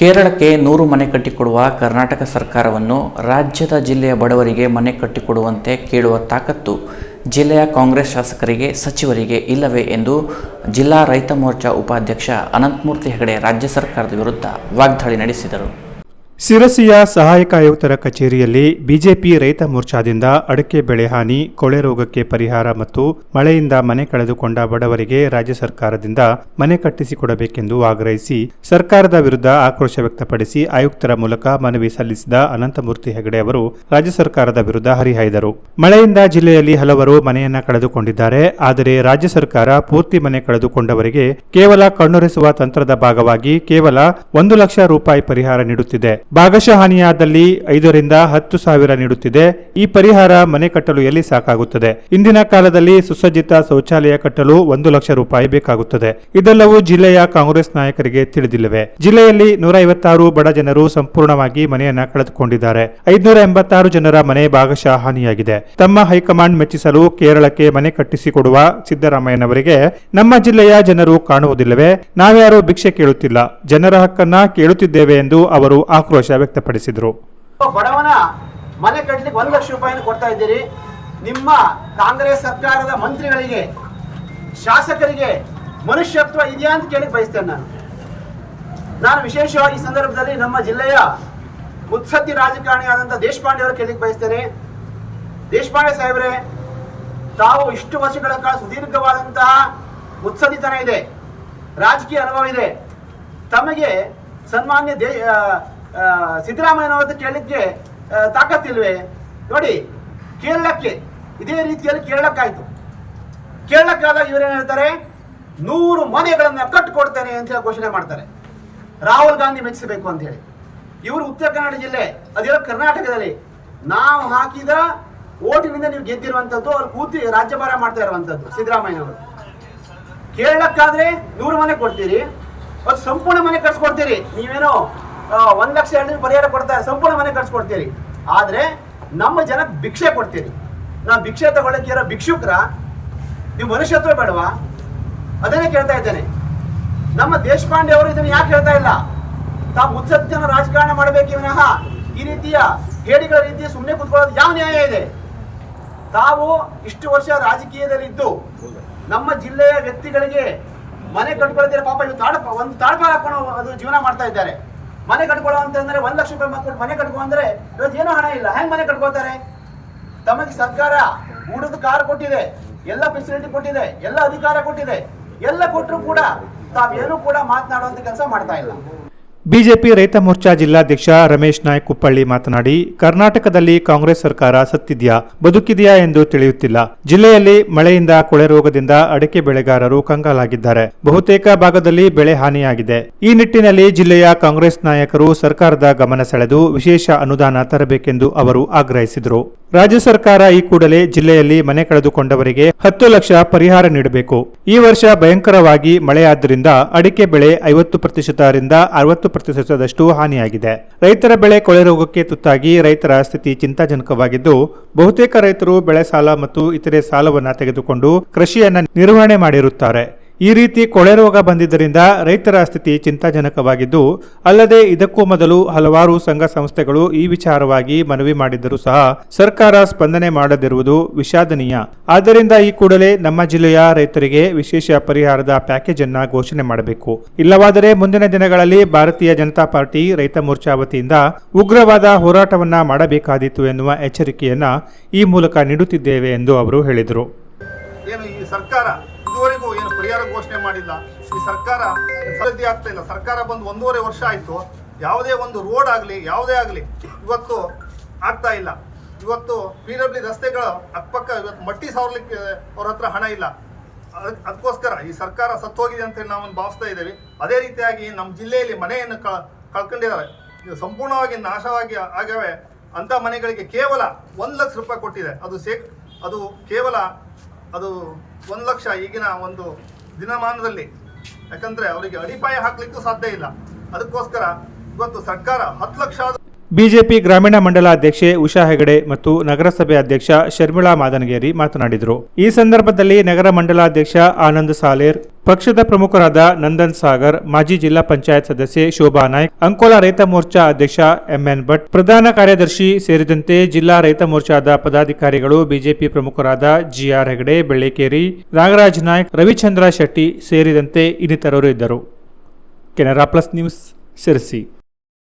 ಕೇರಳಕ್ಕೆ ನೂರು ಮನೆ ಕಟ್ಟಿಕೊಡುವ ಕರ್ನಾಟಕ ಸರ್ಕಾರವನ್ನು ರಾಜ್ಯದ ಜಿಲ್ಲೆಯ ಬಡವರಿಗೆ ಮನೆ ಕಟ್ಟಿಕೊಡುವಂತೆ ಕೇಳುವ ತಾಕತ್ತು ಜಿಲ್ಲೆಯ ಕಾಂಗ್ರೆಸ್ ಶಾಸಕರಿಗೆ, ಸಚಿವರಿಗೆ ಇಲ್ಲವೇ ಎಂದು ಜಿಲ್ಲಾ ರೈತ ಮೋರ್ಚಾ ಉಪಾಧ್ಯಕ್ಷ ಅನಂತಮೂರ್ತಿ ಹೆಗಡೆ ರಾಜ್ಯ ಸರ್ಕಾರದ ವಿರುದ್ಧ ವಾಗ್ದಾಳಿ ನಡೆಸಿದರು. ಸಿರಸಿಯ ಸಹಾಯಕ ಆಯುಕ್ತರ ಕಚೇರಿಯಲ್ಲಿ ಬಿಜೆಪಿ ರೈತ ಮೋರ್ಚಾದಿಂದ ಅಡಕೆ ಬೆಳೆ ಹಾನಿ, ಕೊಳೆ ರೋಗಕ್ಕೆ ಪರಿಹಾರ ಮತ್ತು ಮಳೆಯಿಂದ ಮನೆ ಕಳೆದುಕೊಂಡ ಬಡವರಿಗೆ ರಾಜ್ಯ ಸರ್ಕಾರದಿಂದ ಮನೆ ಕಟ್ಟಿಸಿಕೊಡಬೇಕೆಂದು ಆಗ್ರಹಿಸಿ ಸರ್ಕಾರದ ವಿರುದ್ಧ ಆಕ್ರೋಶ ವ್ಯಕ್ತಪಡಿಸಿ ಆಯುಕ್ತರ ಮೂಲಕ ಮನವಿ ಸಲ್ಲಿಸಿದ ಅನಂತಮೂರ್ತಿ ಹೆಗಡೆ ಅವರು ರಾಜ್ಯ ಸರ್ಕಾರದ ವಿರುದ್ಧ ಹರಿಹಾಯ್ದರು. ಮಳೆಯಿಂದ ಜಿಲ್ಲೆಯಲ್ಲಿ ಹಲವರು ಮನೆಯನ್ನ ಕಳೆದುಕೊಂಡಿದ್ದಾರೆ, ಆದರೆ ರಾಜ್ಯ ಸರ್ಕಾರ ಪೂರ್ತಿ ಮನೆ ಕಳೆದುಕೊಂಡವರಿಗೆ ಕೇವಲ ಕಣ್ಣೊರೆಸುವ ತಂತ್ರದ ಭಾಗವಾಗಿ ಕೇವಲ ಒಂದು ಲಕ್ಷ ರೂಪಾಯಿ ಪರಿಹಾರ ನೀಡುತ್ತಿದೆ. ಭಾಗಶಃ ಹಾನಿಯಾದಲ್ಲಿ ಐದರಿಂದ ಹತ್ತು ಸಾವಿರ ನೀಡುತ್ತಿದೆ. ಈ ಪರಿಹಾರ ಮನೆ ಕಟ್ಟಲು ಎಲ್ಲಿ ಸಾಕಾಗುತ್ತದೆ? ಇಂದಿನ ಕಾಲದಲ್ಲಿ ಸುಸಜ್ಜಿತ ಶೌಚಾಲಯ ಕಟ್ಟಲು ಒಂದು ಲಕ್ಷ ರೂಪಾಯಿ ಬೇಕಾಗುತ್ತದೆ. ಇದೆಲ್ಲವೂ ಜಿಲ್ಲೆಯ ಕಾಂಗ್ರೆಸ್ ನಾಯಕರಿಗೆ ತಿಳಿದಿಲ್ಲವೆ? ಜಿಲ್ಲೆಯಲ್ಲಿ ನೂರ ಐವತ್ತಾರು ಬಡ ಜನರು ಸಂಪೂರ್ಣವಾಗಿ ಮನೆಯನ್ನ ಕಳೆದುಕೊಂಡಿದ್ದಾರೆ. ಐದುನೂರ ಎಂಬತ್ತಾರು ಜನರ ಮನೆ ಭಾಗಶಃ ಹಾನಿಯಾಗಿದೆ ತಮ್ಮ ಹೈಕಮಾಂಡ್ ಮೆಚ್ಚಿಸಲು ಕೇರಳಕ್ಕೆ ಮನೆ ಕಟ್ಟಿಸಿಕೊಡುವ ಸಿದ್ದರಾಮಯ್ಯನವರಿಗೆ ನಮ್ಮ ಜಿಲ್ಲೆಯ ಜನರು ಕಾಣುವುದಿಲ್ಲವೇ? ನಾವ್ಯಾರು ಭಿಕ್ಷೆ ಕೇಳುತ್ತಿಲ್ಲ. ಜನರ ಹಕ್ಕನ್ನ ಕೇಳುತ್ತಿದ್ದೇವೆ ಎಂದು ಅವರು ಆಕ್ರೋಶ ವ್ಯಕ್ತಪಡಿಸಿದರು. ಬಡವನ ಮನೆ ಕಟ್ಟಲಿಕ್ಕೆ ಒಂದು ಲಕ್ಷ ರೂಪಾಯಿ ಕೊಡ್ತಾ ಇದ್ದೀರಿ. ನಿಮ್ಮ ಕಾಂಗ್ರೆಸ್ ಸರ್ಕಾರದ ಮಂತ್ರಿಗಳಿಗೆ, ಶಾಸಕರಿಗೆ ಮನುಷ್ಯತ್ವ ಇದೆಯಾ ಅಂತ ಕೇಳಿ ಬಯಸ್ತೇನೆ ನಾನು. ನಾನು ವಿಶೇಷವಾಗಿ ಈ ಸಂದರ್ಭದಲ್ಲಿ ನಮ್ಮ ಜಿಲ್ಲೆಯ ಮುತ್ಸದ್ದಿ ರಾಜಕಾರಣಿಯಾದಂಥ ದೇಶಪಾಂಡೆ ಅವರು ಕೇಳಿಕ್ ಬಯಸ್ತೇನೆ. ದೇಶಪಾಂಡೆ ಸಾಹೇಬ್ರೆ, ತಾವು ಇಷ್ಟು ವರ್ಷಗಳ ಕಾಲ ಸುದೀರ್ಘವಾದಂತಹ ಮುತ್ಸದ್ದಿತನ ಇದೆ, ರಾಜಕೀಯ ಅನುಭವ ಇದೆ. ತಮಗೆ ಸನ್ಮಾನ್ಯ ದೇ ಸಿದ್ದರಾಮಯ್ಯನವರದ್ದು ಕೇಳಲಿಕ್ಕೆ ತಾಕತ್ತಿಲ್ವೇ? ನೋಡಿ, ಕೇರಳಕ್ಕೆ, ಇದೇ ರೀತಿಯಲ್ಲಿ ಕೇರಳಕ್ಕಾಯ್ತು. ಕೇರಳಕ್ಕಾದಾಗ ಇವರೇನು ಹೇಳ್ತಾರೆ? ನೂರು ಮನೆಗಳನ್ನು ಕಟ್ಟಿಕೊಡ್ತೇನೆ ಅಂತ ಹೇಳಿ ಘೋಷಣೆ ಮಾಡ್ತಾರೆ. ರಾಹುಲ್ ಗಾಂಧಿ ಮೆಚ್ಚಿಸಬೇಕು ಅಂತ ಹೇಳಿ. ಇವರು ಉತ್ತರ ಕನ್ನಡ ಜಿಲ್ಲೆ ಅದಿರೋ ಕರ್ನಾಟಕದಲ್ಲಿ. ನಾವು ಹಾಕಿದ ಓಟಿನಿಂದ ನೀವು ಗೆದ್ದಿರುವಂಥದ್ದು ಅಲ್ಲಿ ಕೂತಿ ರಾಜ್ಯಭಾರ ಮಾಡ್ತಾ ಇರುವಂಥದ್ದು ಸಿದ್ದರಾಮಯ್ಯನವರು. ಕೇರಳಕ್ಕಾದ್ರೆ ನೂರು ಮನೆ ಕೊಡ್ತೀರಿ ಅದು ಸಂಪೂರ್ಣ ಮನೆ ಕಟ್ಸ್ಕೊಡ್ತೀರಿ. ನೀವೇನೋ ಒಂದ್ ಲಕ್ಷ ಎರಡು ಪರಿಹಾರ ಕೊಡ್ತಾರೆ ಸಂಪೂರ್ಣ ಮನೆ ಕಟ್ಸ್ಕೊಡ್ತೀರಿ. ಆದ್ರೆ ನಮ್ಮ ಜನ ಭಿಕ್ಷೆ ಕೊಡ್ತೀರಿ. ನಾವು ಭಿಕ್ಷೆ ತಗೊಳ್ಳಕ್ಕೆ ಇರೋ ಭಿಕ್ಷುಕ್ರ ನೀವು ಮನುಷ್ಯತ್ವ ಬೇಡವಾ? ಅದನ್ನೇ ಕೇಳ್ತಾ ಇದ್ದೇನೆ. ನಮ್ಮ ದೇಶಪಾಂಡೆ ಅವರು ಇದನ್ನು ಯಾಕೆ ಹೇಳ್ತಾ ಇಲ್ಲ? ತಾವು ಮುತ್ಸಜ್ಜನ ರಾಜಕಾರಣ ಮಾಡಬೇಕು ವಿನಃ. ಈ ರೀತಿಯ ಹೇಡಿಗಳ ರೀತಿಯ ಸುಮ್ಮನೆ ಕುತ್ಕೊಳ್ಳೋದು ಯಾವ ನ್ಯಾಯ ಇದೆ? ತಾವು ಇಷ್ಟು ವರ್ಷ ರಾಜಕೀಯದಲ್ಲಿ ಇದ್ದು ನಮ್ಮ ಜಿಲ್ಲೆಯ ವ್ಯಕ್ತಿಗಳಿಗೆ ಮನೆ ಕಟ್ಕೊಳ್ತೀರ ಪಾಪ ಇವು ತಾಡಪ ಒಂದು ತಾಡಪ ಹಾಕೊಂಡು ಅದು ಜೀವನ ಮಾಡ್ತಾ ಇದ್ದಾರೆ. ಮನೆ ಕಟ್ಕೊಳ್ಳೋ ಅಂತಂದ್ರೆ ಒಂದ್ ಲಕ್ಷ ರೂಪಾಯಿ ಮಕ್ಕಳು ಮನೆ ಕಟ್ಕೊ ಅಂದ್ರೆ ಇವತ್ತು ಏನೂ ಹಣ ಇಲ್ಲ. ಹೆಂಗ್ ಮನೆ ಕಟ್ಕೋತಾರೆ ತಮಗೆ ಸರ್ಕಾರ ಊಟದ ಕಾರ್ ಕೊಟ್ಟಿದೆ, ಎಲ್ಲ ಫೆಸಿಲಿಟಿ ಕೊಟ್ಟಿದೆ, ಎಲ್ಲ ಅಧಿಕಾರ ಕೊಟ್ಟಿದೆ, ಎಲ್ಲ ಕೊಟ್ಟರು ಕೂಡ ತಾವೇನು ಕೂಡ ಮಾತನಾಡುವಂತ ಕೆಲಸ ಮಾಡ್ತಾ ಇಲ್ಲ. ಬಿಜೆಪಿ ರೈತ ಮೋರ್ಚಾ ಜಿಲ್ಲಾಧ್ಯಕ್ಷ ರಮೇಶ್ ನಾಯ್ಕ್ ಕುಪ್ಪಳ್ಳಿ ಮಾತನಾಡಿ, ಕರ್ನಾಟಕದಲ್ಲಿ ಕಾಂಗ್ರೆಸ್ ಸರ್ಕಾರ ಸತ್ತಿದ್ಯಾ, ಬದುಕಿದೆಯಾ ಎಂದು ತಿಳಿಯುತ್ತಿಲ್ಲ. ಜಿಲ್ಲೆಯಲ್ಲಿ ಮಳೆಯಿಂದ ಕೊಳೆ ರೋಗದಿಂದ ಅಡಿಕೆ ಬೆಳೆಗಾರರು ಕಂಗಾಲಾಗಿದ್ದಾರೆ. ಬಹುತೇಕ ಭಾಗದಲ್ಲಿ ಬೆಳೆ ಹಾನಿಯಾಗಿದೆ. ಈ ನಿಟ್ಟಿನಲ್ಲಿ ಜಿಲ್ಲೆಯ ಕಾಂಗ್ರೆಸ್ ನಾಯಕರು ಸರ್ಕಾರದ ಗಮನ ಸೆಳೆದು ವಿಶೇಷ ಅನುದಾನ ತರಬೇಕೆಂದು ಅವರು ಆಗ್ರಹಿಸಿದರು. ರಾಜ್ಯ ಸರ್ಕಾರ ಈ ಕೂಡಲೇ ಜಿಲ್ಲೆಯಲ್ಲಿ ಮನೆ ಕಳೆದುಕೊಂಡವರಿಗೆ ಹತ್ತು ಲಕ್ಷ ಪರಿಹಾರ ನೀಡಬೇಕು. ಈ ವರ್ಷ ಭಯಂಕರವಾಗಿ ಮಳೆಯಾದ್ದರಿಂದ ಅಡಿಕೆ ಬೆಳೆ ಐವತ್ತು ಪ್ರತಿಶತರಿಂದ ಅರವತ್ತು ಪ್ರತಿಶತದಷ್ಟು ಹಾನಿಯಾಗಿದೆ. ರೈತರ ಬೆಳೆ ಕೊಳೆ ರೋಗಕ್ಕೆ ತುತ್ತಾಗಿ ರೈತರ ಸ್ಥಿತಿ ಚಿಂತಾಜನಕವಾಗಿದ್ದು, ಬಹುತೇಕ ರೈತರು ಬೆಳೆ ಸಾಲ ಮತ್ತು ಇತರೆ ಸಾಲವನ್ನ ತೆಗೆದುಕೊಂಡು ಕೃಷಿಯನ್ನು ನಿರ್ವಹಣೆ ಮಾಡಿರುತ್ತಾರೆ. ಈ ರೀತಿ ಕೊಳೆ ರೋಗ ಬಂದಿದ್ದರಿಂದ ರೈತರ ಸ್ಥಿತಿ ಚಿಂತಾಜನಕವಾಗಿದ್ದು, ಅಲ್ಲದೆ ಇದಕ್ಕೂ ಮೊದಲು ಹಲವಾರು ಸಂಘ ಸಂಸ್ಥೆಗಳು ಈ ವಿಚಾರವಾಗಿ ಮನವಿ ಮಾಡಿದ್ದರೂ ಸಹ ಸರ್ಕಾರ ಸ್ಪಂದನೆ ಮಾಡದಿರುವುದು ವಿಷಾದನೀಯ. ಆದ್ದರಿಂದ ಈ ಕೂಡಲೇ ನಮ್ಮ ಜಿಲ್ಲೆಯ ರೈತರಿಗೆ ವಿಶೇಷ ಪರಿಹಾರದ ಪ್ಯಾಕೇಜ್ ಅನ್ನ ಘೋಷಣೆ ಮಾಡಬೇಕು. ಇಲ್ಲವಾದರೆ ಮುಂದಿನ ದಿನಗಳಲ್ಲಿ ಭಾರತೀಯ ಜನತಾ ಪಾರ್ಟಿ ರೈತ ಮೋರ್ಚಾ ವತಿಯಿಂದ ಉಗ್ರವಾದ ಹೋರಾಟವನ್ನ ಮಾಡಬೇಕಾದೀತು ಎನ್ನುವ ಎಚ್ಚರಿಕೆಯನ್ನ ಈ ಮೂಲಕ ನೀಡುತ್ತಿದ್ದೇವೆ ಎಂದು ಅವರು ಹೇಳಿದರು. ಸರ್ಕಾರ ಘೋಷಣೆ ಮಾಡಿಲ್ಲ. ಈ ಸರ್ಕಾರ ಅಭಿವೃದ್ಧಿ ಆಗ್ತಾ ಇಲ್ಲ. ಸರ್ಕಾರ ಬಂದು ಒಂದೂವರೆ ವರ್ಷ ಆಯಿತು. ಯಾವುದೇ ಒಂದು ರೋಡ್ ಆಗಲಿ, ಯಾವುದೇ ಆಗಲಿ ಇವತ್ತು ಆಗ್ತಾ ಇಲ್ಲ. ಇವತ್ತು ಪಿ ಡಬ್ಲ್ಯೂ ರಸ್ತೆಗಳು ಅಕ್ಕಪಕ್ಕ ಇವತ್ತು ಮಟ್ಟಿ ಸಾರ್ಲಿಕ್ಕೆ ಅವ್ರ ಹತ್ರ ಹಣ ಇಲ್ಲ. ಅದ್- ಅದಕ್ಕೋಸ್ಕರ ಈ ಸರ್ಕಾರ ಸತ್ತೋಗಿದೆ ಅಂತ ನಾವು ಭಾವಿಸ್ತಾ ಇದ್ದೇವೆ. ಅದೇ ರೀತಿಯಾಗಿ ನಮ್ಮ ಜಿಲ್ಲೆಯಲ್ಲಿ ಮನೆಯನ್ನು ಕಳ್ಕೊಂಡಿದ್ದಾರೆ. ಸಂಪೂರ್ಣವಾಗಿ ನಾಶವಾಗಿ ಆಗವೆ ಅಂಥ ಮನೆಗಳಿಗೆ ಕೇವಲ ಒಂದು ಲಕ್ಷ ರೂಪಾಯಿ ಕೊಟ್ಟಿದೆ. ಅದು ಸೇ ಅದು ಕೇವಲ, ಅದು ಒಂದು ಲಕ್ಷ ಈಗಿನ ಒಂದು ದಿನಮಾನದಲ್ಲಿ. ಯಾಕಂದ್ರೆ ಅವರಿಗೆ ಅಡಿಪಾಯ ಹಾಕ್ಲಿಕ್ಕೂ ಸಾಧ್ಯ ಇಲ್ಲ. ಅದಕ್ಕೋಸ್ಕರ ಇವತ್ತು ಸರ್ಕಾರ ಹತ್ತು ಲಕ್ಷ ಬಿಜೆಪಿ ಗ್ರಾಮೀಣ ಮಂಡಲ ಅಧ್ಯಕ್ಷೆ ಉಷಾ ಹೆಗಡೆ ಮತ್ತು ನಗರಸಭೆ ಅಧ್ಯಕ್ಷ ಶರ್ಮಿಳಾ ಮಾದನಗೇರಿ ಮಾತನಾಡಿದರು. ಈ ಸಂದರ್ಭದಲ್ಲಿ ನಗರ ಮಂಡಲಾಧ್ಯಕ್ಷ ಆನಂದ್ ಸಾಲೇರ್, ಪಕ್ಷದ ಪ್ರಮುಖರಾದ ನಂದನ್ ಸಾಗರ್, ಮಾಜಿ ಜಿಲ್ಲಾ ಪಂಚಾಯತ್ ಸದಸ್ಯೆ ಶೋಭಾ ನಾಯ್ಕ್, ಅಂಕೋಲಾ ರೈತ ಮೋರ್ಚಾ ಅಧ್ಯಕ್ಷ ಎಂಎನ್ ಭಟ್, ಪ್ರಧಾನ ಕಾರ್ಯದರ್ಶಿ ಸೇರಿದಂತೆ ಜಿಲ್ಲಾ ರೈತ ಮೋರ್ಚಾದ ಪದಾಧಿಕಾರಿಗಳು, ಬಿಜೆಪಿ ಪ್ರಮುಖರಾದ ಜಿಆರ್ ಹೆಗಡೆ, ಬೆಳ್ಳಿಕೇರಿ, ನಾಗರಾಜ್ ನಾಯ್ಕ್, ರವಿಚಂದ್ರ ಶೆಟ್ಟಿ ಸೇರಿದಂತೆ ಇನ್ನಿತರರು ಇದ್ದರು. Canara plus news, Sirsi.